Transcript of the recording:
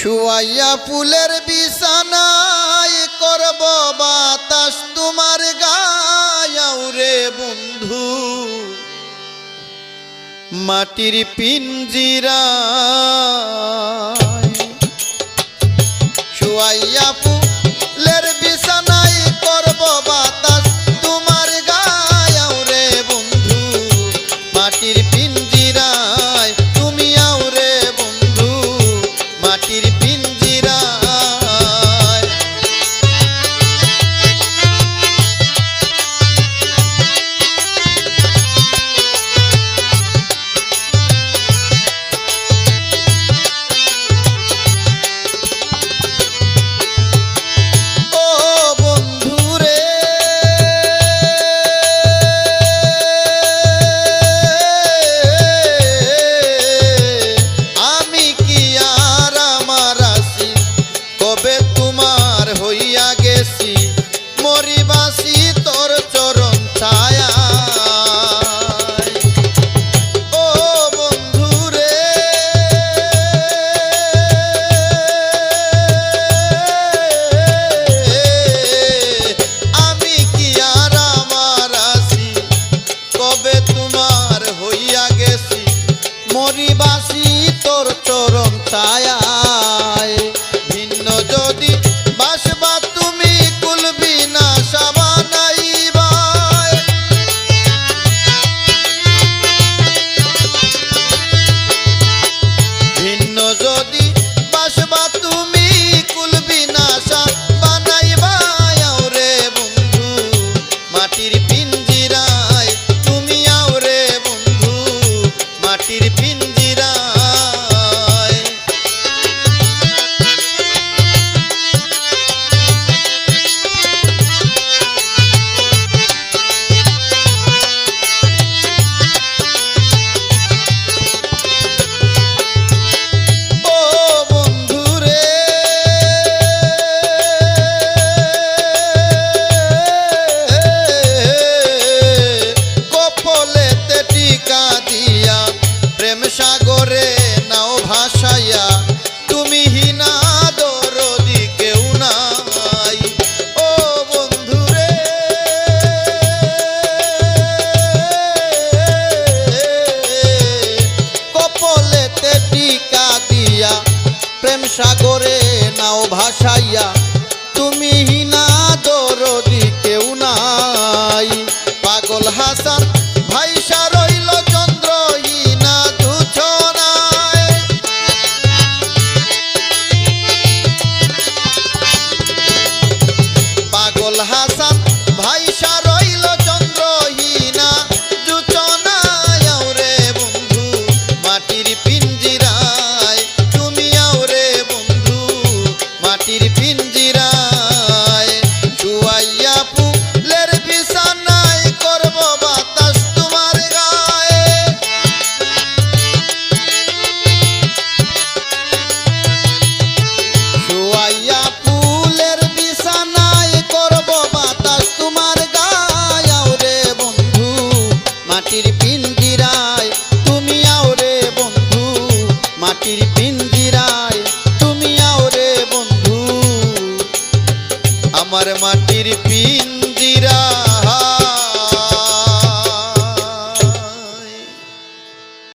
শুয়াইয়া ফুলের বিছানায় করব বাতাস তোমার গায়াও রে বন্ধু। মাটির পিঞ্জিরা শুয়াইয়া ফুল ¿Qué? টিকা দিয়া, প্রেম সাগরে নাও ভাসাইয়া। তুমি হিনা দরদি কেউ নাই। পাগল হাসান, ভাইসা রইল চন্দ্র, হিনা দুছনায় পাগল হাসান, ভাইসা রইল চন্দ্র, হিনা দুছনায় রে বন্ধু, মাটির পি আমার মাটির পিঞ্জিরা।